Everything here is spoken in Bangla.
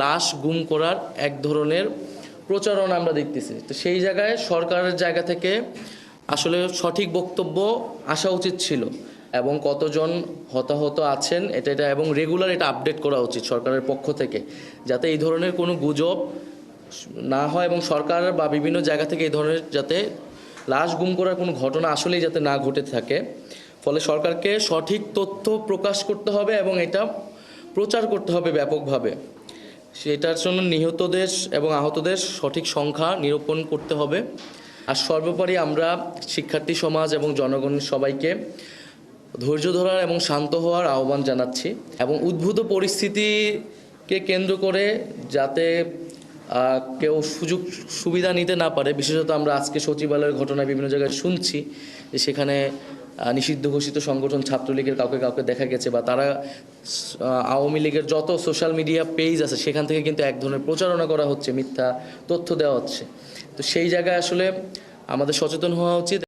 লাশ গুম করার এক ধরনের প্রচারণা আমরা দেখতেছি। তো সেই জায়গায় সরকারের জায়গা থেকে আসলে সঠিক বক্তব্য আসা উচিত ছিল এবং কতজন হতাহত আছেন এটা এটা এবং রেগুলার এটা আপডেট করা উচিত সরকারের পক্ষ থেকে যাতে এই ধরনের কোনো গুজব না হয় এবং সরকার বা বিভিন্ন জায়গা থেকে এই ধরনের যাতে লাশ গুম করার কোনো ঘটনা আসলেই যাতে না ঘটে থাকে। ফলে সরকারকে সঠিক তথ্য প্রকাশ করতে হবে এবং এটা প্রচার করতে হবে ব্যাপকভাবে। সেটার জন্য নিহতদের এবং আহতদের সঠিক সংখ্যা নিরূপণ করতে হবে। আর সর্বোপরি আমরা শিক্ষার্থী সমাজ এবং জনগণ সবাইকে ধৈর্য ধরার এবং শান্ত হওয়ার আহ্বান জানাচ্ছি এবং উদ্ভূত পরিস্থিতিকে কেন্দ্র করে যাতে কেউ সুযোগ, সুবিধা নিতে না পারে, বিশেষত আমরা আজকে সচিবালয়ের ঘটনায় বিভিন্ন জায়গায় শুনছি যে সেখানে নিষিদ্ধ ঘোষিত সংগঠন ছাত্রলীগের কাউকে কাউকে দেখা গেছে বা তারা আওয়ামী লীগের যত সোশ্যাল মিডিয়া পেজ আছে, সেখান থেকে কিন্তু এক ধরনের প্রচারণা করা হচ্ছে, মিথ্যা তথ্য দেওয়া হচ্ছে। তো সেই জায়গায় আসলে আমাদের সচেতন হওয়া উচিত।